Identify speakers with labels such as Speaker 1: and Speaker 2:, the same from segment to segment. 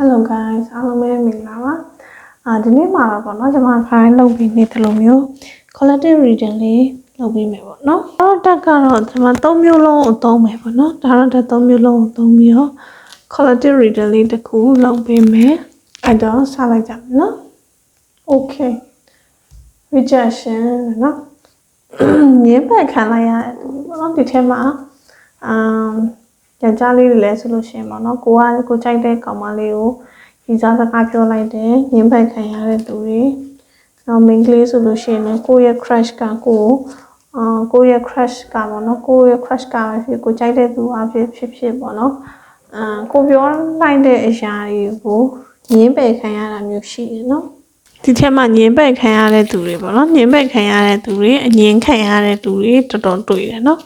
Speaker 1: Hello guys အားလုံးပဲမင်္ဂလာပါအာဒီနေ့မှာတော့ပေါ့နော်ကျွန်မ file လုပ်ပြီးနေတယ်လို့မျိုး collective reading လေးလုပ်ပြီးမယ်ပေါ့နော်အဲ့တော့တက်ကတော့ကျွန်မ၃မျိုးလုံးအသုံးမယ်ပေါ့နော်ဒါတော့တက်၃မျိုးလုံးအသုံးပြီးတော့ collective reading လေးတစ်ခုလုပ်ပေးမယ်အဲ့တော့စလိုက်ကြမယ်နော် okay rejection နော်ညင်ပတ်ခံလိုက်ရတယ်ပေါ့နော်ဒီထဲမှာအမ် ယောက်ျားလေးတွေလည်းဆိုလို့ရှိရင်ပေါ့နော်ကိုကကိုကြိုက်တဲ့ကောင်မလေးကိုဒီစားစကားပြောလိုက်တယ်ညင်ပတ်ခံရတဲ့သူတွေနောက် main ကလေးဆိုလို့ရှိရင်လည်းကိုယ့်ရဲ့ crush ကကိုယ်အာကိုယ့်ရဲ့ crush ကပေါ့နော်ကိုယ့်ရဲ့ crush ကပဲဖြစ်ကိုကြိုက်တဲ့သူအဖြစ်ဖြစ်ဖြစ်ပေါ့နော်အာကိုပြောလိုက်တဲ့အရာတွေကိုညင်ပယ်ခံရတာမျိုးရှိတယ်နော်ဒီထဲမှာညင်ပက်ခံရတဲ့သူတွေပေါ့နော်ညင်ပက်ခံရတဲ့သူတွေအငင်ခံရတဲ့သူတွေတော်တော်တွေ့တယ်နော်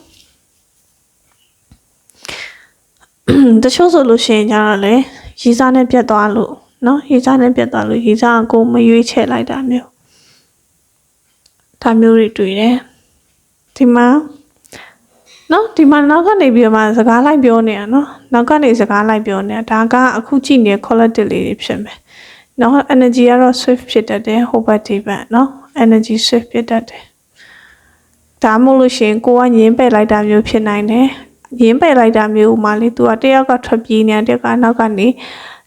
Speaker 1: တချို့ဆိုလို့ရှိရင်ကျတော့လေရီစားနဲ့ပြတ်သွားလို့နော်ရီစားနဲ့ပြတ်သွားလို့ရီစားကကိုမရွေးချယ်လိုက်တာမျိုးဒါမျိုးတွေတွေ့တယ်ဒီမှာနော်ဒီမှာနောက်ကနေပြီးတော့မှစကားလိုက်ပြောနေတာနော်နောက်ကနေစကားလိုက်ပြောနေတာဒါကအခုကြည့်နေတဲ့ quality လေးတွေဖြစ်မယ်နော် energy ကတော့ swift ဖြစ်တတ်တယ်ဟိုဘက်ဒီဘက်နော် energy swift ဖြစ်တတ်တယ်ဒါမှမဟုတ်လို့ရှရင်ကိုကညင်းပယ်လိုက်တာမျိုးဖြစ်နိုင်တယ် ညင်းပယ်လိုက်တာမျိုးမှလေ तू ကတယောက်ကထွက်ပြေးနေတာတယောက်ကနောက်ကနေ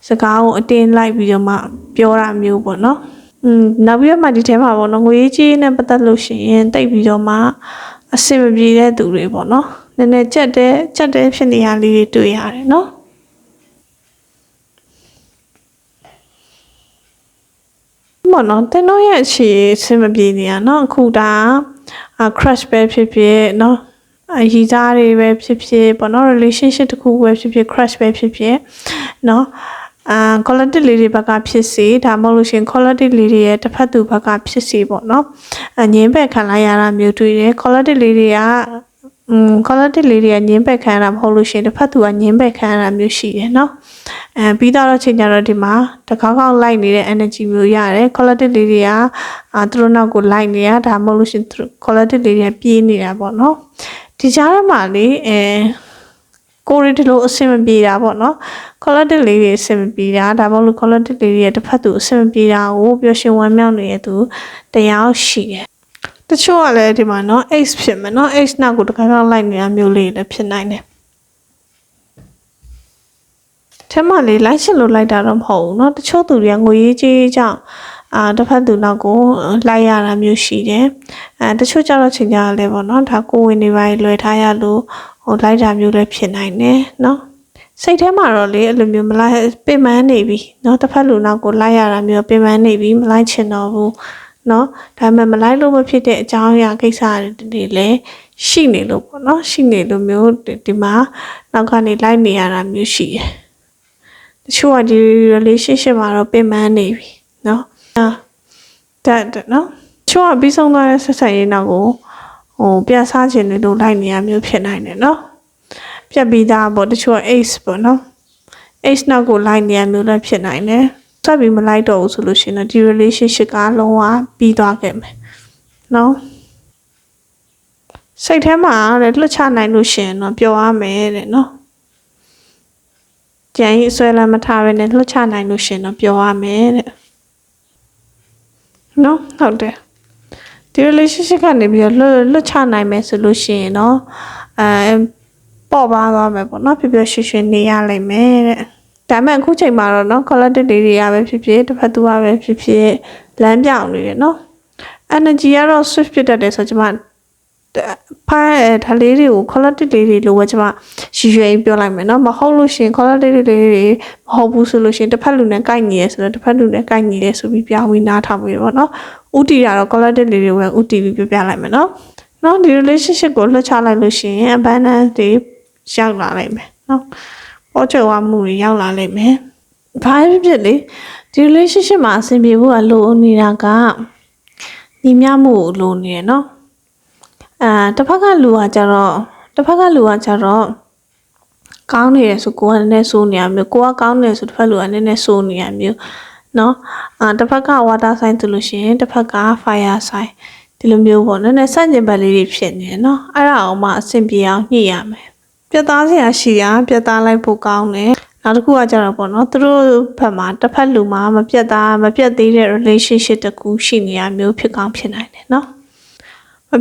Speaker 1: စကားကိုအတင်းလိုက်ပြီးတော့မှပြောတာမျိုးပေါ့နော်อืมနောက်ပြီးတော့မှဒီထဲမှာပေါ့နော်ငွေကြီးနဲ့ပတ်သက်လို့ရှိရင်တိတ်ပြီးတော့မှအဆင်မပြေတဲ့သူတွေပေါ့နော်နည်းနည်းကြက်တဲ့ကြက်တဲ့ဖြစ်နေရလေးတွေတွေ့ရတယ်နော် ဘောနော်တင်တော့ရဲ့အခြေအဆင်မပြေနေရနော်အခုဒါအာ crush ပဲဖြစ်ဖြစ်နော် အရီသားတွေပဲဖြစ်ဖြစ်ပေါ့နော် relationship တစ်ခုပဲဖြစ်ဖြစ် crush ပဲဖြစ်ဖြစ်နော်အာ quality လေးတွေဘက်ကဖြစ်စီဒါမှမဟုတ်လို့ရှရင် quality လေးတွေရဲ့တစ်ဖက်သူဘက်ကဖြစ်စီပေါ့နော်အငင်းဘက်ခံလိုက်ရတာမျိုးတွေ့တယ် quality လေးတွေကอืม quality လေးတွေကငင်းဘက်ခံရတာမဟုတ်လို့ရှရင်တစ်ဖက်သူကငင်းဘက်ခံရတာမျိုးရှိတယ်နော်အဲပြီးတော့ချိန်ကြတော့ဒီမှာတကောက်ကောက်လိုက်နေတဲ့ energy မျိုးရတယ် quality လေးတွေကအာသူတို့နောက်ကိုလိုက်နေရဒါမှမဟုတ်လို့ရှရင်သူတို့ quality လေးတွေကပြေးနေတာပေါ့နော် ဒီကြားထဲမှာလေအဲကိုရီဒီလိုအဆင်မပြေတာပေါ့နော် quality လေးတွေအဆင်မပြေတာဒါမှမဟုတ်လို့ quality လေးတွေတစ်ဖက်သူအဆင်မပြေတာကိုပျော်ရွှင်ဝမ်းမြောက်နေတဲ့သူတရားရှိတယ်တချို့ကလည်းဒီမှာနော် X ဖြစ်မယ်နော် X နောက်ကိုတခါကောက်လိုက်နေတာမျိုးလေးလည်းဖြစ်နိုင်တယ် ထဲမှာလေလိုက်ချင်လို့လိုက်တာတော့မဟုတ်ဘူးเนาะတချို့သူတွေကငွေရေးကြေးကြောင့် အာတစ်ဖက်သူနောက်ကိုလိုက်ရတာမျိုးရှိတယ်အဲတချို့ကျတော့ချိန်ကြလဲပေါ့เนาะဒါကိုဝင်နေပါလွယ်ထားရလို့ဟိုလိုက်တာမျိုးလည်းဖြစ်နိုင်တယ်เนาะစိတ်ထဲမှာတော့လေအဲ့လိုမျိုးမလိုက်ပင်ပန်းနေပြီเนาะတစ်ဖက်လူနောက်ကိုလိုက်ရတာမျိုးပင်ပန်းနေပြီမလိုက်ချင်တော့ဘူးเนาะဒါပေမဲ့မလိုက်လို့မဖြစ်တဲ့အကြောင်းအရာကိစ္စတွေလည်းရှိနေလို့ပေါ့เนาะရှိနေလို့မျိုးဒီမှာနောက်ကနေလိုက်နေရတာမျိုးရှိတယ် တချို့ကဒီ relationship မှာတော့ပင်ပန်းနေပြီเนาะအာ တက်တယ်နော်ချို့ကပြီးဆုံးသွားတဲ့ဆက်ဆက်ရေးနောက်ကိုဟိုပြန်စားခြင်းတွေလိုလိုက်နေရမျိုးဖြစ်နိုင်တယ်နော်ပြက်ပြီးသားပေါ့တချို့က ace ပေါ့နော် ace နောက်ကိုလိုက်နေရမျိုးလည်းဖြစ်နိုင်တယ်ဆက်ပြီးမလိုက်တော့ဘူးဆိုလို့ရှိရင်ဒီ relationship ကလုံးဝပြီးသွားခဲ့မယ်နော်စိတ်ထဲမှာတဲ့လွတ်ချနိုင်လို့ရှင်တော့ပျော်ရမယ်တဲ့နော်ကြံရင်အစွဲလမ်းမထားဘဲနဲ့လွတ်ချနိုင်လို့ရှင်တော့ပျော်ရမယ်တဲ့ နော်ဟုတ်တယ်ဒီ relationship ကနေပြီးတော့လွတ်လွတ်ချနိုင်မယ်ဆိုလို့ရှိရင်တော့အဲပေါ်ပါသွားမယ်ပေါ့နော်ပြပြရွှင်ရွှင်နေရလိမ့်မယ်တဲ့ဒါပေမဲ့အခုချိန်မှာတော့နော် collective တွေတွေကပဲဖြစ်ဖြစ်တစ်ဖက်သူကပဲဖြစ်ဖြစ်လမ်းပြောင်းနေတယ်နော် energy ကတော့ swift ဖြစ်တတ်တယ်ဆိုတော့ကျွန်မ ဖိုင်ဒါလေးတွေကို quality လေးတွေလို့ပဲကျွန်မရည်ရွယ်ပြောလိုက်မယ်เนาะမဟုတ်လို့ရှရင် quality လေးတွေမဟုတ်ဘူးဆိုလို့ရှရင်တစ်ဖက်လူနဲ့ကိုက်ညီရဲဆိုတော့တစ်ဖက်လူနဲ့ကိုက်ညီရဲဆိုပြီးပြောင်းပြီးနားထောင်ပြီးပေါ့เนาะဥတီတာတော့ quality လေးတွေပဲဥတီပြီးပြောပြလိုက်မယ်เนาะเนาะဒီ relationship ကိုလွှတ်ချလိုက်လို့ရှရင် abundance တွေရောက်လာနိုင်မယ်เนาะပေါ်ချော်ဝမှုတွေရောက်လာနိုင်မယ်ဘာဖြစ်ဖြစ်လေဒီ relationship မှာအဆင်ပြေဖို့အလိုနေတာကညီမျှမှုကိုလိုနေရယ်เนาะ အာတစ်ဖက်ကလူကကြတော့တစ်ဖက်ကလူကကြတော့ကောင်းနေရဆိုကိုကနည်းနည်းစိုးနေရမျိုးကိုကကောင်းနေဆိုတစ်ဖက်လူကနည်းနည်းစိုးနေရမျိုးเนาะအာတစ်ဖက်က water sign ဆိုလို့ရှိရင်တစ်ဖက်က fire sign ဒီလိုမျိုးပေါ့နည်းနည်းစန့်ကျင်ဘက်လေးတွေဖြစ်နေတယ်เนาะအဲ့ဒါအောင်မှအဆင်ပြေအောင်ညှိရမယ်ပြတ်သားစရာရှိရပြတ်သားလိုက်ဖို့ကောင်းတယ် နောက်တစ်ခုကကြတော့ပေါ့နော်သူတို့ဘက်မှာတစ်ဖက်လူမှာမပြတ်သားမပြတ်သေးတဲ့ relationship တစ်ခုရှိနေရမျိုးဖြစ်ကောင်းဖြစ်နိုင်တယ်နော်မ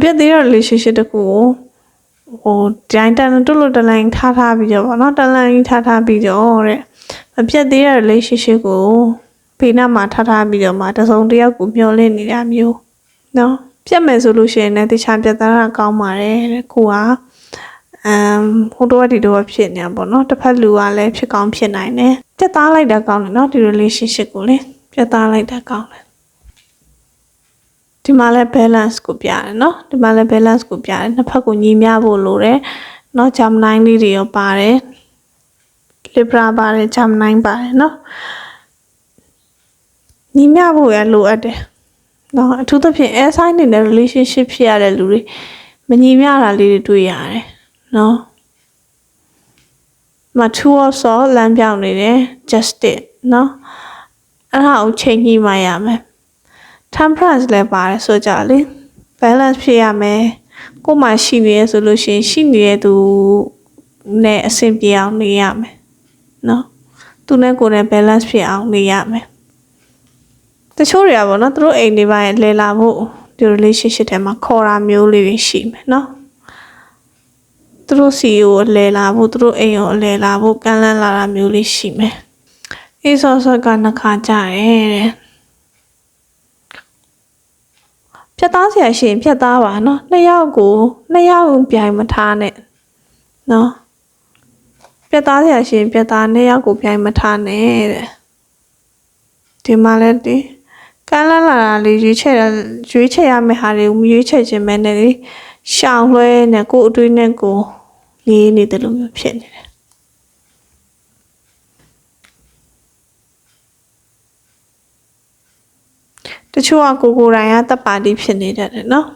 Speaker 1: ပြတ်သေးတဲ့ relationship တစ်ခုကိုဟိုဒိုင်းတန်တွလို့တလိုင်းထားထားပြီးတော့ပေါ့နော်တလိုင်းထားထားပြီးတော့တဲ့မပြတ်သေးတဲ့ relationship ကိုဖေးနာမှာထားထားပြီးတော့မှတစုံတစ်ယောက်ကိုမျောလင့်နေတာမျိုးနော်ပြတ်မယ်ဆိုလို့ရှိရင်လည်းတခြားပြတ်သားတာကောင်းပါတယ်တဲ့ကိုကအမ်ဟိုတော့ဒီတော့ဖြစ်နေတာပေါ့နော်တစ်ဖက်လူကလည်းဖြစ်ကောင်းဖြစ်နိုင်တယ်ပြတ်သားလိုက်တာကောင်းတယ်နော်ဒီ relationship ကိုလေပြတ်သားလိုက်တာကောင်းတယ် ဒီမှာလည်း balance ကိုပြရတယ်เนาะဒီမှာလည်း balance ကိုပြရတယ်နှစ်ဖက်ကိုညီမျှဖို့လိုတယ်เนาะ Gemini လေးတွေရောပါတယ် Libra ပါတယ် Gemini ပါတယ်เนาะညီမျှဖို့ရလိုအပ်တယ်เนาะအထူးသဖြင့် air sign တွေနဲ့ relationship ဖြစ်ရတဲ့လူတွေမညီမျှတာလေးတွေတွေ့ရတယ်เนาะမထူအောင်စောလမ်းပြောင်းနေတယ် justice เนาะအဲ့ဒါကိုချိန်ညှိမှရမယ် temperance လည်းပါတယ်ဆိုကြလေ balance ဖြစ်ရမယ်ကိုယ်မှရှိနေရဆိုလို့ရှိရင်ရှိနေတဲ့သူနဲ့အဆင်ပြေအောင်နေရမယ်နော်သူနဲ့ကိုယ်နဲ့ balance ဖြစ်အောင်နေရမယ်တချို့တွေကပေါ့နော်သူတို့အိမ်တွေပိုင်းလဲလာဖို့ဒီ relationship ထဲမှာခေါ်တာမျိုးလေးတွေရှိမယ်နော်သူတို့စီကိုလဲလာဖို့သူတို့အိမ်ကိုလဲလာဖို့ကမ်းလှမ်းလာတာမျိုးလေးရှိမယ်အေးစောစောကနှစ်ခါကြတယ်တဲ့ ဖြတ်သားဆရာရှင်ဖြတ်သားပါနော်နှစ်ယောက်ကိုနှစ်ယောက်ပြိုင်မထားနဲ့နော်ဖြတ်သားဆရာရှင်ဖြတ်သားနှစ်ယောက်ကိုပြိုင်မထားနဲ့တဲ့ဒီမှာလည်းဒီကမ်းလာလာလေးရွေးချယ်ရွေးချယ်ရမယ့်ဟာတွေကိုမရွေးချယ်ခြင်းပဲနဲ့လေရှောင်လွှဲနဲ့ကိုယ်အတွေးနဲ့ကိုယ်လေးနေတယ်လို့မျိုးဖြစ်နေတယ် တချို့ကကိုကိုယ်တိုင်ကတပ်ပါတီဖြစ်နေတတ်တယ်နော်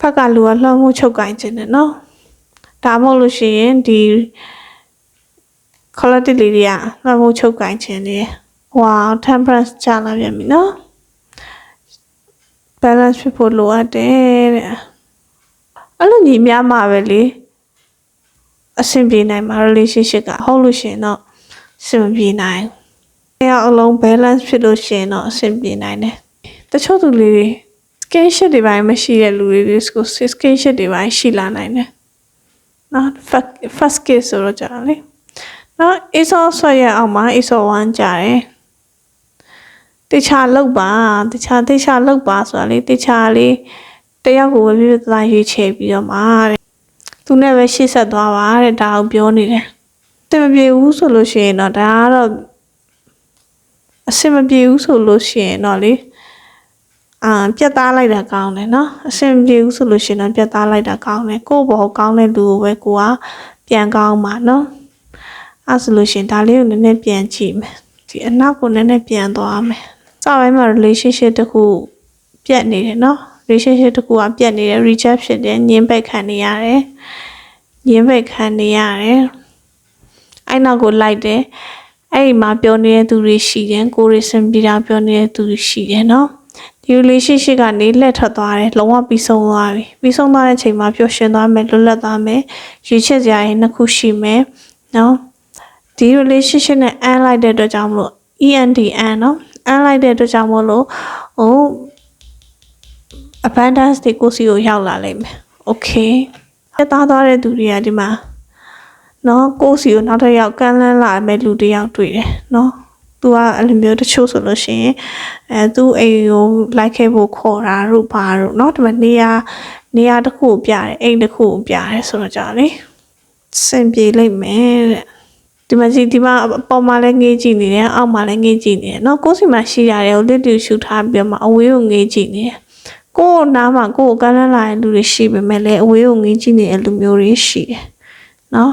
Speaker 1: ဖက်ကလူကလွှမ်းမိုးချုပ်ကင်ခြင်းတယ်နော်ဒါမှမဟုတ်လို့ရှိရင်ဒီ quality လေးတွေကလွှမ်းမိုးချုပ်ကင်ခြင်းတွေဟွာ temperance ချလာပြန်ပြီနော် balance ဖြစ်ဖို့လိုအပ်တယ်တဲ့အဲ့လိုညီများမှာပဲလေအဆင်ပြေနိုင်မှာ relationship ကဟုတ်လို့ရှိရင်တော့အဆင်မပြေနိုင်ဘူး။ အဲအလုံး balance ဖြစ်လို့ရှိရင်တော့အဆင်ပြေနိုင်တယ်။တချို့သူလေးတွေ skinship တွေပိုင်းမရှိတဲ့လူတွေဒီကို skinship တွေပိုင်းရှိလာနိုင်တယ်။နော် first kiss ဆိုတော့ကြာလေ။နော် ISO ဆွဲရအောင်မှာ ISO 1ကြာတယ်။တခြားလောက်ပါတခြားတခြားလောက်ပါဆိုတာလေတခြားလေးတယောက်ကိုပဲပြပြသားရွေးချယ်ပြီးတော့မှာတဲ့။သူနဲ့ပဲရှေ့ဆက်သွားပါတဲ့ဒါကိုပြောနေတယ်။တင်မပြေဘူးဆိုလို့ရှိရင်တော့ဒါကတော့ အဆင်မပြေဘူးဆိုလို့ရှိရင်တော့လေအာပြတ်သားလိုက်တာကောင်းတယ်နော်အဆင်မပြေဘူးဆိုလို့ရှိရင်တော့ပြတ်သားလိုက်တာကောင်းတယ်ကိုယ့်ဘောကောင်းတဲ့လူကိုပဲကိုကပြန်ကောင်းပါနော်အဲဆိုလို့ရှိရင်ဒါလေးကိုနည်းနည်းပြန်ကြည့်မယ်ဒီအနောက်ကိုနည်းနည်းပြန်သွားမယ်စပိုင်းမှာ relationship တခုပြတ်နေတယ်နော် relationship တခုကပြတ်နေတယ် reject ဖြစ်တယ်ညှင်းပက်ခံနေရတယ်ညှင်းပက်ခံနေရတယ်အဲ့နောက်ကိုလိုက်တယ် အဲ့ဒီမှာပြောနေတဲ့သူတွေရှိတယ်ကိုရီစင်ပြည်တာပြောနေတဲ့သူတွေရှိတယ်နော်ဒီ relationship ကနေလက်ထွက်သွားတယ်လုံးဝပြီးဆုံးသွားပြီပြီးဆုံးသွားတဲ့အချိန်မှာပျော်ရွှင်သွားမယ်လွတ်လပ်သွားမယ်ရွေးချက်စရာရင်နှစ်ခုရှိမယ်နော်ဒီ relationship နဲ့ end လိုက်တဲ့အတွက်ကြောင့်မလို့ ENDN နော် end လိုက်တဲ့အတွက်ကြောင့်မလို့ဟို abundance တွေကိုစီကိုရောက်လာလိမ့်မယ် okay သက်သားသွားတဲ့သူတွေကဒီမှာ နော်ကိုယ့်စီကိုနောက်တစ်ယောက်ကမ်းလှမ်းလာမဲ့လူတစ်ယောက်တွေ့တယ်နော်သူကအဲ့လိုမျိုးတချို့ဆိုလို့ရှိရင်အဲသူ့အိမ်ကိုလိုက်ခဲ့ဖို့ခေါ်တာတို့ဘာတို့เนาะဒီမှာနေရာနေရာတစ်ခုကိုပြတယ်အိမ်တစ်ခုကိုပြတယ်ဆိုတော့ကြာလေစင်ပြေလိမ့်မယ်တဲ့ဒီမှာကြည့်ဒီမှာအပေါ်မှာလည်းငေးကြည့်နေတယ်အောက်မှာလည်းငေးကြည့်နေတယ်เนาะကိုယ်စီမှာရှိရတယ်ကိုလစ်တူရှူထားပြီးတော့မှအဝေးကိုငေးကြည့်နေတယ်ကိုယ်နားမှာကိုယ်ကိုကမ်းလှမ်းလာတဲ့လူတွေရှိပေမဲ့လည်းအဝေးကိုငေးကြည့်နေတဲ့လူမျိုးတွေရှိတယ်เนาะ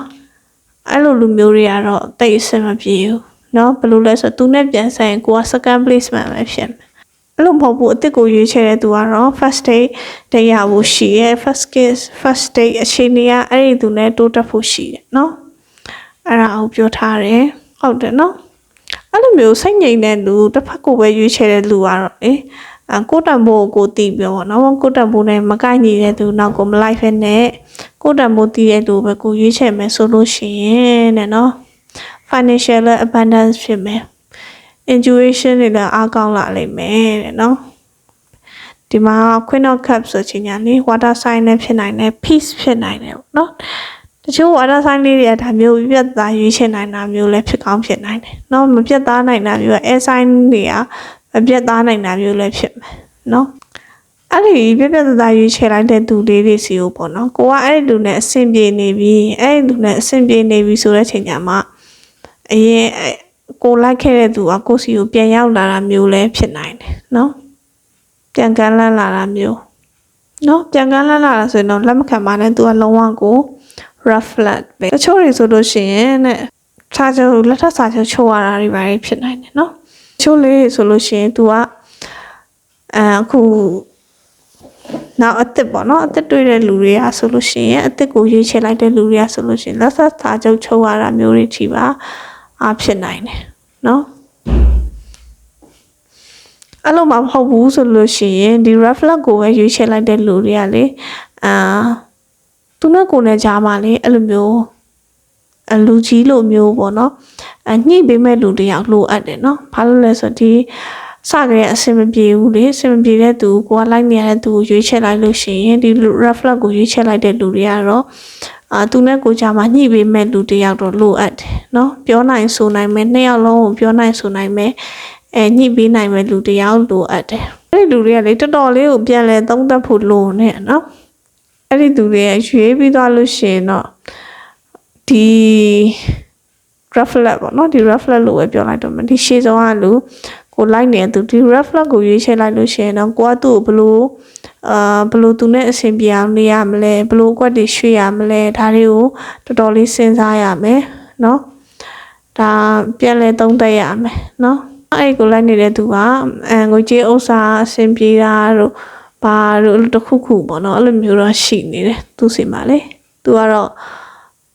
Speaker 1: အဲ့လိုလူမျိုးတွေကတော့တိတ်အဆင်မပြေဘူးเนาะဘယ်လိုလဲဆိုတော့သူနဲ့ပြန်ဆိုင်ကိုက second placement ပဲဖြစ်မယ်အဲ့လိုမဟုတ်ဘူးအစ်စ်ကိုရွေးချယ်တဲ့သူကတော့ first date တရားဖို့ရှိရဲ့ first kiss first date အချိန်ကြီးအဲ့ဒီသူနဲ့တိုးတက်ဖို့ရှိတယ်เนาะအဲ့ဒါအောင်ပြောထားတယ်ဟုတ်တယ်เนาะအဲ့လိုမျိုးစိတ်ငြိမ်တဲ့လူတစ်ဖက်ကိုပဲရွေးချယ်တဲ့လူကတော့လေ အကိုတန်ဖိုးကိုတီးပြောပေါ့နော်ကိုတန်ဖိုးနဲ့မကိုက်ညီတဲ့သူနောက်ကိုမလိုက်ဖက်နဲ့ကိုတန်ဖိုးတီးတဲ့သူပဲကိုရွေးချယ်မယ်ဆိုလို့ရှိရင်တဲ့နော် financial abundance ဖြစ်မယ် intuition တွေလည်းအားကောင်းလာလိမ့်မယ်တဲ့နော်ဒီမှာ queen of cups ဆိုချင်ညာလေ water sign နဲ့ဖြစ်နိုင်တယ် peace ဖြစ်နိုင်တယ်ပေါ့နော်တချို့ water sign လေးတွေကဒါမျိုးပြတ်သားရွေးချယ်နိုင်တာမျိုးလည်းဖြစ်ကောင်းဖြစ်နိုင်တယ်เนาะမပြတ်သားနိုင်တာမျိုးက air sign တွေက အပြတ်သားနိုင်တာမျိုးလည်းဖြစ်မယ်နော်အဲ့ဒီပြပြသားသားရွေးချယ်လိုက်တဲ့သူလေးတွေစီကိုပေါ့နော်ကိုကအဲ့ဒီလူနဲ့အဆင်ပြေနေပြီအဲ့ဒီလူနဲ့အဆင်ပြေနေပြီဆိုတဲ့ချိန်ညမှာအရင်ကိုလိုက်ခဲ့တဲ့သူကကိုစီကိုပြန်ရောက်လာတာမျိုးလည်းဖြစ်နိုင်တယ်နော်ပြန်ကန်းလန်းလာတာမျိုးနော်ပြန်ကန်းလန်းလာတာဆိုရင်တော့လက်မခံပါနဲ့သူကလုံးဝကို reflect ပဲတချို့တွေဆိုလို့ရှိရင်တဲ့စာချုပ်လက်ထပ်စာချုပ်ချုပ်ရတာတွေပါဖြစ်နိုင်တယ်နော် ချို့လေးတွေဆိုလို့ရှိရင် तू ကအဲအခုနောက်အစ်စ်ပေါ့နော်အစ်စ်တွေ့တဲ့လူတွေကဆိုလို့ရှိရင်အစ်စ်ကိုရွေးချယ်လိုက်တဲ့လူတွေကဆိုလို့ရှိရင်လက်ဆက်စာချုပ်ချုပ်ရတာမျိုးတွေထိပါအဖြစ်နိုင်တယ်နော်အဲ့လိုမှမဟုတ်ဘူးဆိုလို့ရှိရင်ဒီ reflect ကိုပဲရွေးချယ်လိုက်တဲ့လူတွေကလေအာသူနဲ့ကိုယ်နဲ့ကြားမှာလေအဲ့လိုမျိုးအလူကြီးလိုမျိုးပေါ့နော် အညှိပေးမဲ့လူတယောက်လိုအပ်တယ်နော်ဘာလို့လဲဆိုတော့ဒီစကြတဲ့အဆင်မပြေဘူးလေအဆင်မပြေတဲ့သူကိုကလိုက်နေရတဲ့သူကိုရွေးချယ်လိုက်လို့ရှိရင်ဒီ reflect ကိုရွေးချယ်လိုက်တဲ့လူတွေကတော့အာသူနဲ့ကိုကြားမှာညှိပေးမဲ့လူတယောက်တော့လိုအပ်တယ်နော်ပြောနိုင်ဆိုနိုင်မယ်နှစ်ယောက်လုံးကိုပြောနိုင်ဆိုနိုင်မယ်အဲညှိပေးနိုင်မဲ့လူတယောက်လိုအပ်တယ်အဲ့ဒီလူတွေကလေတော်တော်လေးကိုပြန်လဲသုံးသပ်ဖို့လိုနေနော်အဲ့ဒီသူတွေရွေးပြီးသွားလို့ရှိရင်တော့ဒီ reflect ပေါ့နော်ဒီ reflect လို့ပဲပြောလိုက်တော့မယ်ဒီရှေ့ဆုံးကလူကိုလိုက်နေတဲ့သူဒီ reflect ကိုရွေးချယ်လိုက်လို့ရှိရင်တော့ကိုကသူ့ကိုဘလို့အာဘလို့သူနဲ့အဆင်ပြေအောင်နေရမလဲဘလို့ကွက်တွေရွှေ့ရမလဲဒါတွေကိုတော်တော်လေးစဉ်းစားရမယ်နော်ဒါပြန်လဲသုံးသပ်ရမယ်နော်အဲ့ဒီကိုလိုက်နေတဲ့သူကအငွေကြေးဥစ္စာအဆင်ပြေတာတို့ဘာတို့တခုခုပေါ့နော်အဲ့လိုမျိုးတော့ရှိနေတယ်သူစီမှာလေသူကတော့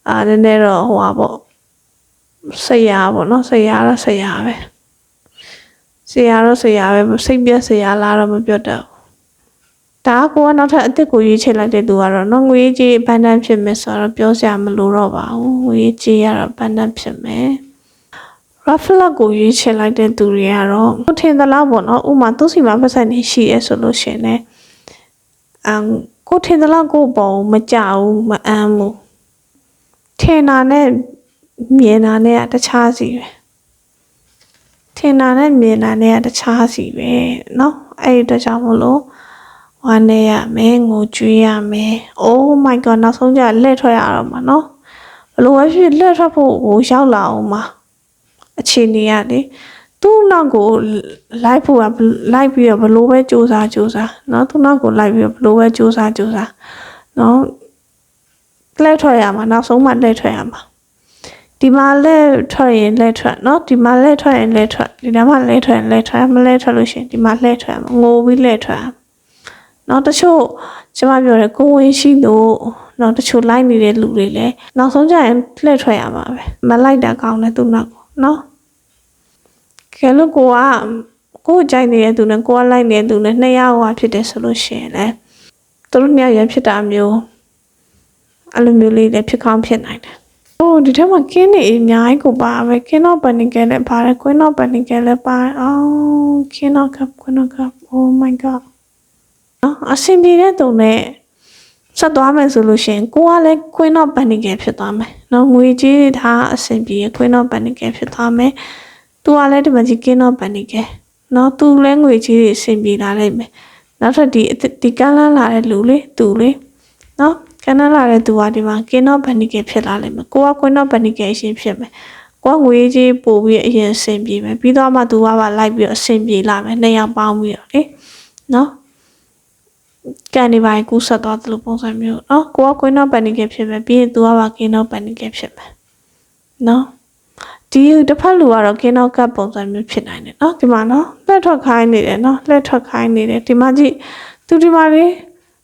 Speaker 1: အာနည်းနည်းတော့ဟိုပါပေါ့ ဆရာပေါ့နော်ဆရာတော့ဆရာပဲဆရာတော့ဆရာပဲစိတ်ပြက်ဆရာလားတော့မပြောတတ်ဘူးဒါကကိုကနောက်ထပ်အစ်စ်ကိုရွေးချယ်လိုက်တဲ့သူကတော့နော်ငွေကြေးဘန်တန်းဖြစ်မယ်ဆိုတော့ပြောစရာမလိုတော့ပါဘူးငွေကြေးရတော့ဘန်တန်းဖြစ်မယ် Ruffler ကိုရွေးချယ်လိုက်တဲ့သူတွေကတော့ကိုထင်သလားပေါ့နော်ဥမာသူစီမှာပတ်စံနေရှိရဲဆိုလို့ရှရင်လည်းအမ်ကိုထင်သလားကိုပေါ့မကြဘူးမအမ်းဘူးထင်တာနဲ့ မြင်တာနဲ့ကတခြားစီပဲထင်တာနဲ့မြင်တာနဲ့ကတခြားစီပဲเนาะအဲ့ဒီအတွက်ကြောင့်မို့လို့ဝမ်းနေရမယ်ငိုကြွေးရမယ် Oh my god နောက်ဆုံးကြလက်ထွက်ရတော့မှာเนาะဘလို့ပဲဖြစ်လက်ထွက်ဖို့ဟိုရောက်လာအောင်မှာအခြေအနေရလေသူ့နောက်ကိုလိုက်ဖို့ကလိုက်ပြီးတော့ဘလို့ပဲစူးစမ်းစူးစမ်းเนาะသူ့နောက်ကိုလိုက်ပြီးတော့ဘလို့ပဲစူးစမ်းစူးစမ်းเนาะလက်ထွက်ရမှာနောက်ဆုံးမှလက်ထွက်ရမှာ ဒီမှာလက်ထွက်ရင်လက်ထွက်เนาะဒီမှာလက်ထွက်ရင်လက်ထွက်ဒီနားမှာလက်ထွက်ရင်လက်ထွက်မလက်ထွက်လို့ရှိရင်ဒီမှာလက်ထွက်မှာငိုပြီးလက်ထွက်เนาะတချို့ကျမပြောတယ်ကိုဝင်ရှိလို့เนาะတချို့လိုက်နေတဲ့လူတွေလည်းနောက်ဆုံးကျရင်လက်ထွက်ရမှာပဲမလိုက်တာကောင်းတယ်သူ့နောက်ကိုเนาะကဲလို့ကိုကကိုကြိုက်နေတဲ့သူနဲ့ကိုကလိုက်နေတဲ့သူနဲ့နှစ်ယောက်ဟွာဖြစ်တယ်ဆိုလို့ရှိရင်လည်းသူတို့နှစ်ယောက်ရဖြစ်တာမျိုးအဲ့လိုမျိုးလေးလည်းဖြစ်ကောင်းဖြစ်နိုင်တယ်။အိုး ဒီထက်မှာကင်းနေအများကြီးကိုပါပဲကင်းတော့ပန်နီကယ်လည်းပါတယ်ကွင်းတော့ပန်နီကယ်လည်းပါအော်ကင်းတော့ကပ်ကွင်းတော့ကပ် oh my god နော်အဆင်ပြေတဲ့တုံနဲ့ဆက်သွားမယ်ဆိုလို့ရှိရင်ကိုကလည်း Queen of Pentacles ဖြစ်သွားမယ်။နော်ငွေကြေးဒါအဆင်ပြေ Queen of Pentacles ဖြစ်သွားမယ်။ तू ကလည်းဒီမှာကြီး King of Pentacles နော် तू လည်းငွေကြေးတွေအဆင်ပြေလာလိမ့်မယ်။နောက်ထပ်ဒီဒီကန်းလန်းလာတဲ့လူလေသူလေနော် ကနလာတဲ့သူကဒီမှာကင်းတော့ဘန်နီကယ်ဖြစ်လာလိမ့်မယ်ကိုကကွင်းတော့ဘန်နီကယ်အရင်ဖြစ်မယ်ကိုကငွေကြီးပို့ပြီးအရင်အဆင်ပြေမယ်ပြီးတော့မှသူကပါလိုက်ပြီးအဆင်ပြေလာမယ်နှစ်ယောက်ပေါင်းပြီးတော့လေနော်ကန်နေပိုင်းကူးဆက်သွားသလိုပုံစံမျိုးနော်ကိုကကွင်းတော့ပန်နီကယ်ဖြစ်မယ်ပြီးရင်သူကပါကင်းတော့ပန်နီကယ်ဖြစ်မယ်နော်ဒီတစ်ဖက်လူကတော့ကင်းတော့ကပ်ပုံစံမျိုးဖြစ်နိုင်တယ်နော်ဒီမှာနော်လက်ထွက်ခိုင်းနေတယ်နော်လက်ထွက်ခိုင်းနေတယ်ဒီမှာကြည့်သူဒီမှာလေး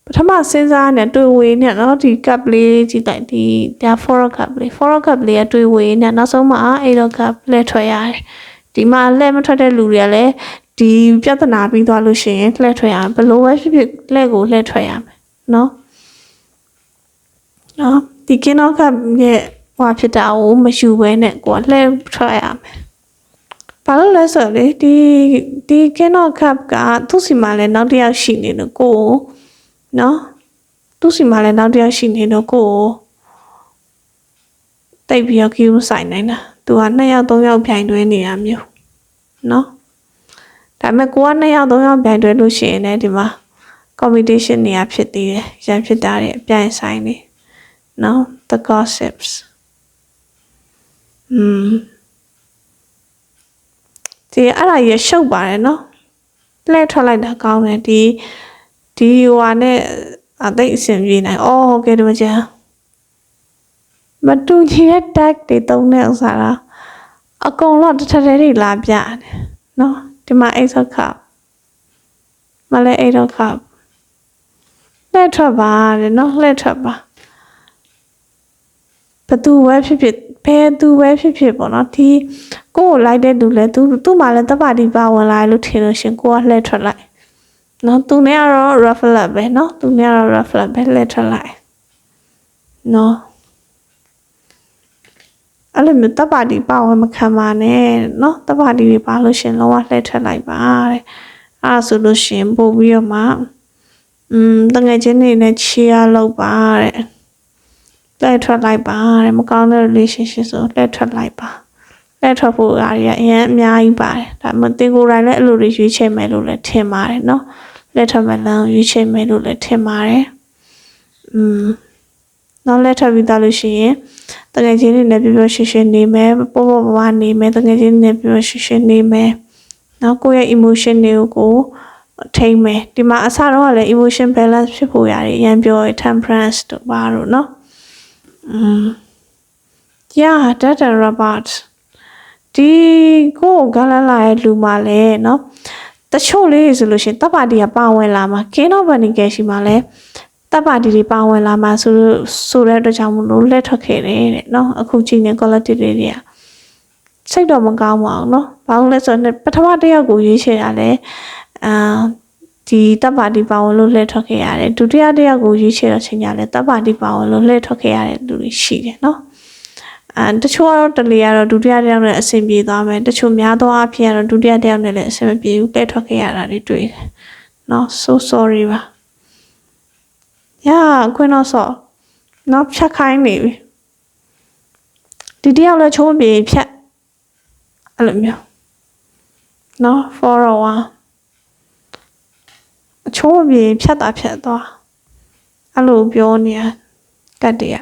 Speaker 1: ပထမစဉ်းစားနေတွေ့ဝေးနဲ့နော်ဒီ cup လေးကြည့်လိုက်ဒီဒါ for cup လေး for cup လေးကတွေ့ဝေးနဲ့နောက်ဆုံးမှအဲ့တော့ cup လဲထွက်ရတယ်ဒီမှာလဲမထွက်တဲ့လူတွေကလည်းဒီပြဿနာပြီးသွားလို့ရှိရင်လှည့်ထွက်ရဘလို့ပဲဖြစ်ဖြစ်လက်ကိုလှည့်ထွက်ရမယ်နော်နော်ဒီကင်းတော့ကရဲ့ဟွာဖြစ်တာကိုမယူဘဲနဲ့ကိုကလှည့်ထွက်ရမယ်ဘာလို့လဲဆိုတော့လေဒီဒီကင်းတော့ကကသူ့စီမှာလည်းနောက်တစ်ယောက်ရှိနေလို့ကိုကို နော်သူ့စီမှာလည်းနောက်တစ်ယောက်ရှိနေတော့ကိုကိုတိတ်ပြီးတော့ကြီးမဆိုင်နိုင်တာသူကနှစ်ယောက်သုံးယောက်ပြိုင်တွဲနေတာမျိုးနော်ဒါပေမဲ့ကိုကနှစ်ယောက်သုံးယောက်ပြိုင်တွဲလို့ရှိရင်လည်းဒီမှာ competition နေရာဖြစ်သေးတယ်ရန်ဖြစ်တာတွေအပြိုင်ဆိုင်နေနော် the gossips อืมဒီအဲ့ဒါရရှုပ်ပါတယ်နော်လှည့်ထွက်လိုက်တာကောင်းတယ်ဒီ ဒီဟိုဟာနဲ့အသိအစဉ်ပြေးနိုင်အော်ဟုတ်ကဲ့ဒီမှာကြာမတူညီတဲ့ tag တွေတုံးတဲ့ဥစ္စာလားအကုန်လုံးတစ်ထက်တည်းတွေလာပြတယ်နော်ဒီမှာအိတ်ဆော့ခပ်မလဲအိတ်တော့ခပ်လှည့်ထွက်ပါတဲ့နော်လှည့်ထွက်ပါဘသူပဲဖြစ်ဖြစ်ဘယ်သူပဲဖြစ်ဖြစ်ပေါ့နော်ဒီကိုကိုလိုက်တဲ့လူလဲသူသူ့မှာလဲတပတိပါဝင်လာလို့ထင်လို့ရှင်ကိုကလှည့်ထွက်လိုက် နော်သူနဲ့ကတော့ ruffle ပဲနော်သူနဲ့ကတော့ ruffle ပဲလက်ထလိုက်နော်အဲ့လိုမျိုးတပ်ပါတီပါဝင်မခံပါနဲ့နော်တပ်ပါတီတွေပါလို့ရှင်လုံးဝလှည့်ထွက်လိုက်ပါတဲ့အဲ့ဆိုလို့ရှင်ပို့ပြီးတော့မှอืมတငယ်ချင်းတွေနဲ့ချီရလောက်ပါတဲ့လှည့်ထွက်လိုက်ပါတဲ့မကောင်းတဲ့ relationship ဆိုလှည့်ထွက်လိုက်ပါလှည့်ထွက်ဖို့အရာတွေကအရင်အများကြီးပါတယ်ဒါမှမဟုတ်တင်ကိုယ်တိုင်လည်းအဲ့လိုတွေရွေးချယ်မယ်လို့လည်းထင်ပါတယ်နော် လက်ထွက်မယ်လမ်းရွေးချယ်မယ်လို့လည်းထင်ပါတယ်อืมနောက်လက်ထွက်ပြီးသားလို့ရှိရင်တကယ်ချင်းတွေနဲ့ပြပြရွှင်ရွှင်နေမယ်ပေါ်ပေါ်ပါပါနေမယ်တကယ်ချင်းတွေနဲ့ပြပြရွှင်ရွှင်နေမယ်နောက်ကိုယ့်ရဲ့ emotion တွေကိုထိမ့်မယ်ဒီမှာအစတော့ကလည်း emotion balance ဖြစ်ဖို့ရတယ်အရင်ပြောရ temperance တို့ပါတော့เนาะ Mm. Yeah, that and Robert. ဒီကိုဂလလာရဲ့လူမလဲเนาะ တချို့လေးဆိုလို့ရှင်တပ်ပါတီကပါဝင်လာမှာ king of vanilla ရှိမှာလဲတပ်ပါတီတွေပါဝင်လာမှာဆိုဆိုတဲ့အတွက်ကြောင့်မလို့လက်ထွက်ခဲ့တယ်တဲ့နော်အခုချိန်နဲ့ collective တွေတွေကစိတ်တော့မကောင်းပါဘူးနော်ဘာလို့လဲဆိုတော့ပထမတစ်ယောက်ကိုရွေးချယ်တာလဲအာဒီတပ်ပါတီပါဝင်လို့လှည့်ထွက်ခဲ့ရတယ်ဒုတိယတစ်ယောက်ကိုရွေးချယ်တော့ချိန်ကြလဲတပ်ပါတီပါဝင်လို့လှည့်ထွက်ခဲ့ရတဲ့လူတွေရှိတယ်နော် အဲတချို့ကတော့တလေကတော့ဒုတိယတစ်ယောက်နဲ့အဆင်ပြေသွားမယ်တချို့များသောအားဖြင့်ကတော့ဒုတိယတစ်ယောက်နဲ့လည်းအဆင်မပြေဘူးပဲထွက်ခဲ့ရတာတွေတွေ့တယ်နော် so sorry ပါရာခွင်းတော့ဆော့နော်ဖြတ်ခိုင်းနေပြီဒီတယောက်လည်းချုံးပြေဖြတ်အဲ့လိုမျိုးနော် follow 1အချိုးပြေဖြတ်တာဖြတ်သွားအဲ့လိုပြောနေရတတ်တယ်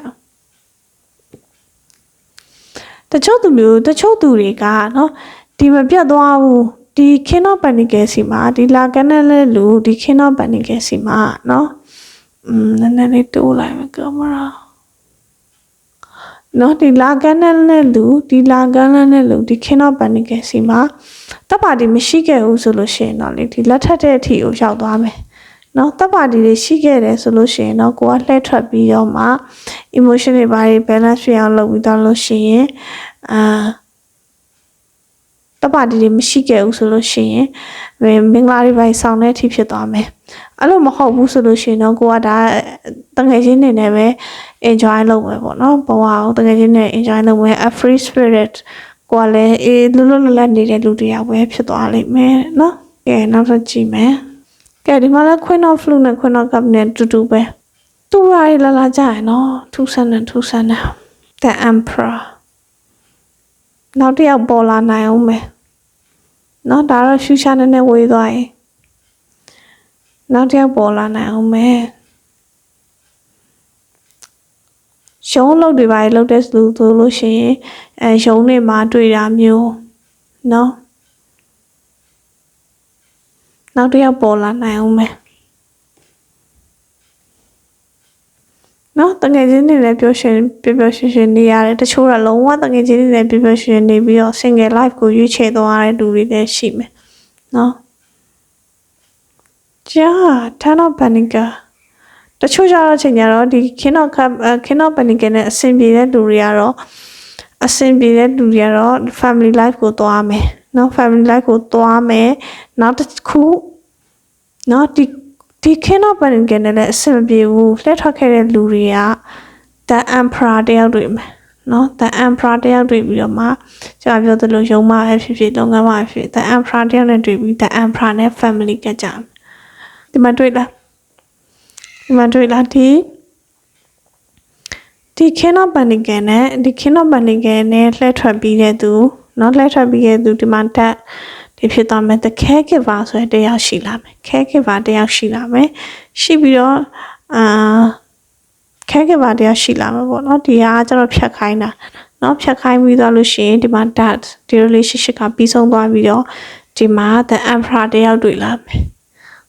Speaker 1: တချို့သူမျိုးတချို့သူတွေကနော်ဒီမပြတ်သွားဘူးဒီခင်းတော့ပန်နီကယ်စီမှာဒီလာကန်နဲ့လဲလူဒီခင်းတော့ပန်နီကယ်စီမှာနော်อืมနည်းနည်းလေးတိုးလိုက်မယ်ကင်မရာနော်ဒီလာကန်နဲ့လဲလူဒီလာကန်နဲ့လူဒီခင်းတော့ပန်နီကယ်စီမှာတပ်ပါတီမရှိခဲ့ဘူးဆိုလို့ရှိရင်တော့လေဒီလက်ထက်တဲ့အထိကိုရောက်သွားမယ် နော်တပ်ပါတီတွေရှိခဲ့တယ်ဆိုလို့ရှိရင်တော့ကိုကလှည့်ထွက်ပြီးတော့မှ emotion တွေဘာတွေ balance ဖြစ်အောင်လုပ်ပြီးတော့လို့ရှိရင်အာတပ်ပါတီတွေမရှိခဲ့ဘူးဆိုလို့ရှိရင်မင်္ဂလာတွေပဲဆောင်းတဲ့အထိဖြစ်သွားမယ်အဲ့လိုမဟုတ်ဘူးဆိုလို့ရှိရင်တော့ကိုကဒါတငယ်ချင်းတွေနဲ့ပဲ enjoy လုပ်မယ်ပေါ့နော်ဘဝကိုတငယ်ချင်းတွေ enjoy လုပ်မယ် a free spirit ကိုကလည်းအေးလွတ်လွတ်လပ်လပ်နေတဲ့လူတွေရောက်ပဲဖြစ်သွားလိမ့်မယ်နော်ကဲနောက်ဆက်ကြည့်မယ် ကဲဒီမှာလဲ Queen of Flute နဲ့ Queen of Cup နဲ့တူတူပဲသူရရလာလာကြရနော်ထူဆန်းနဲ့ထူဆန်းနဲ့ The Emperor နောက်တစ်ယောက်ပေါ်လာနိုင်အောင်မယ်နော်ဒါတော့ရှူရှာနည်းနည်းဝေးသွားရင်နောက်တစ်ယောက်ပေါ်လာနိုင်အောင်မယ်ရှုံးလုပ်တွေပါလေလုပ်တဲ့လူဆိုလို့ရှိရင်အဲရှုံးတွေမှာတွေ့တာမျိုးနော် နောက်တစ်ယောက်ပေါ်လာနိုင်အောင်မယ်နော်တငယ်ချင်းတွေလည်းပြောရှင်ပြောပြောရှင်ရှင်နေရတယ်တချို့ကလုံးဝတငယ်ချင်းတွေလည်းပြောပြောရှင်ရှင်နေပြီးတော့ single life ကိုရွေးချယ်သွားတဲ့လူတွေလည်းရှိမယ်နော်ကြာထန်တော့ပန်နီကာတချို့ကြတော့ချိန်ကြတော့ဒီခင်းတော့ခခင်းတော့ပန်နီကာနဲ့အဆင်ပြေတဲ့လူတွေကတော့အဆင်ပြေတဲ့လူတွေကတော့ family life ကိုသွားမယ် နော် family life ကိုသွားမယ်နောက်တစ်ခုနော်ဒီဒီခင်းတော့ပန်ကနဲ့လည်းအဆင်မပြေဘူးလက်ထွက်ခဲ့တဲ့လူတွေက the emperor တယောက်တွေ့မယ်နော် the emperor တယောက်တွေ့ပြီးတော့မှကျွန်တော်ပြောသလိုရုံမပဲဖြစ်ဖြစ်လုပ်ငန်းမပဲဖြစ်ဖြစ် the emperor တယောက်နဲ့တွေ့ပြီး the emperor နဲ့ family ကကြမယ်ဒီမှာတွေ့လားဒီမှာတွေ့လားဒီဒီခင်းတော့ပန်ကနဲ့ဒီခင်းတော့ပန်ကနဲ့လှည့်ထွက်ပြီးတဲ့သူ နော်လက်ထပ်ပြီးရဲ့သူဒီမှာတက်ဒီဖြစ်သွားမယ် the caregiver ဆိုတဲ့တယောက်ရှိလာမယ် caregiver တယောက်ရှိလာမယ်ရှိပြီးတော့အာ caregiver တယောက်ရှိလာမှာပေါ့နော်ဒီဟာကျတော့ဖြတ်ခိုင်းတာနော်ဖြတ်ခိုင်းပြီးသွားလို့ရှိရင်ဒီမှာ that ဒီ relationship ကပြီးဆုံးသွားပြီးတော့ဒီမှာ the emperor တယောက်တွေ့လာမယ်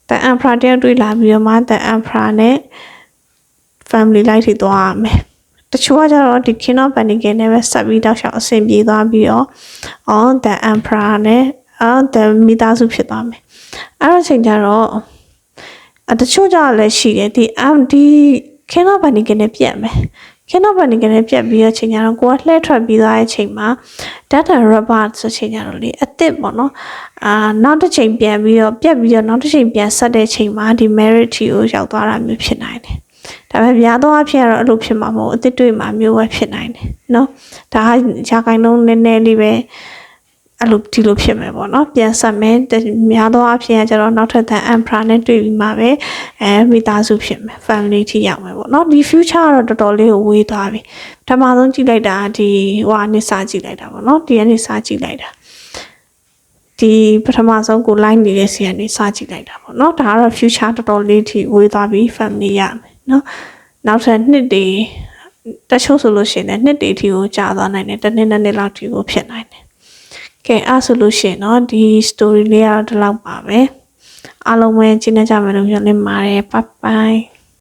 Speaker 1: the emperor တယောက်တွေ့လာပြီးတော့မှ the emperor နဲ့ family life ထိသွားရမယ် တချို့ကကျတော့ဒီ king of pentacle နဲ့ပဲဆက်ပြီးတောက်လျှောက်အဆင်ပြေသွားပြီးတော့ on the emperor နဲ့ on the မိသားစုဖြစ်သွားမယ်အဲ့တော့ချိန်ကျတော့အတချို့ကြလည်းရှိတယ်ဒီ am ဒီခင်းတော့ဗန်နီကနေပြက်မယ်ခင်းတော့ဗန်နီကနေပြက်ပြီးတော့ချိန်ကျတော့ကိုကလှည့်ထွက်ပြီးသွားတဲ့ချိန်မှာ data rubber ဆိုချိန်ကျတော့လေအစ်စ်ပေါ့နော်အာနောက်တစ်ချိန်ပြန်ပြီးတော့ပြက်ပြီးတော့နောက်တစ်ချိန်ပြန်ဆက်တဲ့ချိန်မှာဒီ merit ကိုရောက်သွားတာမျိုးဖြစ်နိုင်တယ် ဒါပေမဲ့များသောအားဖြင့်ကတော့အဲ့လိုဖြစ်မှာမဟုတ်အစ်စ်တွေ့မှာမျိုးပဲဖြစ်နိုင်တယ်နော်ဒါကရာခိုင်နှုန်းနည်းနည်းလေးပဲအဲ့လိုဒီလိုဖြစ်မယ်ပေါ့နော်ပြန်ဆက်မယ်တများသောအားဖြင့်ကကျတော့နောက်ထပ်တဲ့ emperor နဲ့တွေ့ပြီးမှပဲအဲမိသားစုဖြစ်မယ် family ထိရောက်မယ်ပေါ့နော်ဒီ future ကတော့တော်တော်လေးကိုဝေးသွားပြီပထမဆုံးကြည့်လိုက်တာဒီဟိုအနေစာကြည့်လိုက်တာပေါ့နော်ဒီအနေစာကြည့်လိုက်တာဒီပထမဆုံးကို line နေတဲ့စီကနေစာကြည့်လိုက်တာပေါ့နော်ဒါကတော့ future တော်တော်လေးထိဝေးသွားပြီ family ရမယ် နော်နောက်ထပ်နှစ်တွေတချို့ဆိုလို့ရှိရင်နှစ်တွေအထိကိုကြာသွားနိုင်တယ်တစ်နှစ်နှစ်နှစ်လောက်ထိကိုဖြစ်နိုင်တယ်ကဲအဲ့ဆိုလို့ရှိရင်တော့ဒီ story လေးကတော့ဒီလောက်ပါပဲအားလုံးပဲကျေးဇူးကြမယ်လို့ပြောလင်းပါတယ်ဘိုင်ဘိုင်